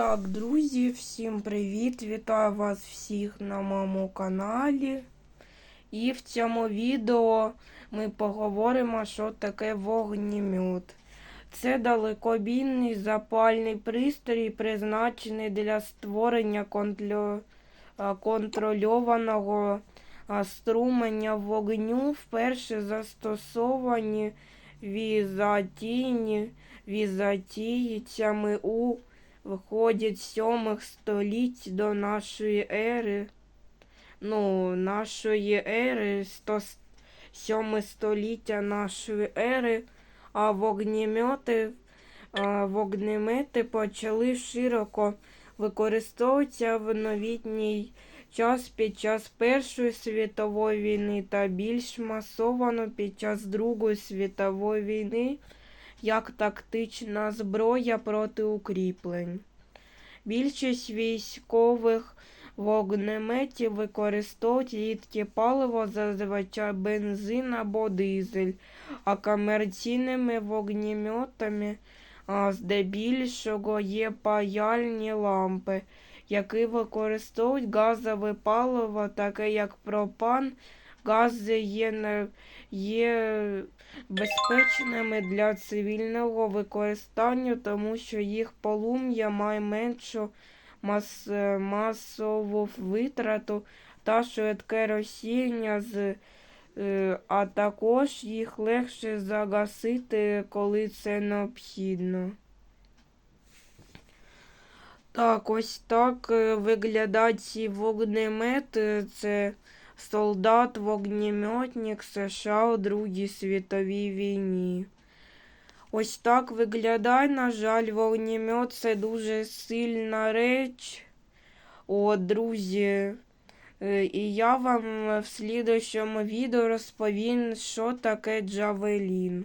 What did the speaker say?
Так, друзі, всім привіт! Вітаю вас всіх на моєму каналі. І в цьому відео ми поговоримо, що таке вогнемет. Це далекобійний запальний пристрій, призначений для створення контрольованого а, струменя вогню, вперше застосовані візатійні візатійцями у виходять з сьомих століть до нашої ери. Ну, нашої ери, 107 століття нашої ери, а вогнемети, вогнемети почали широко використовуватися в новітній час під час Першої світової війни та більш масовано під час Другої світової війни як тактична зброя проти укріплень. Більшість військових вогнеметів використовують рідке паливо, зазвичай бензин або дизель, а комерційними вогнеметами здебільшого є паяльні лампи, які використовують газове паливо, таке як пропан. Гази є, є безпечними для цивільного використання, тому що їх полум'я має меншу мас, е, масову витрату та швидке розсіяння, з, е, а також їх легше загасити, коли це необхідно. Так, ось так е, виглядають ці вогнемети. Це солдат, вогнеметник США у Другій світовій війні. Ось так виглядає, на жаль, вогнемет це дуже сильна реч. О, друзі. Е, І я вам в слідущому відео розповім, що таке Джавелін.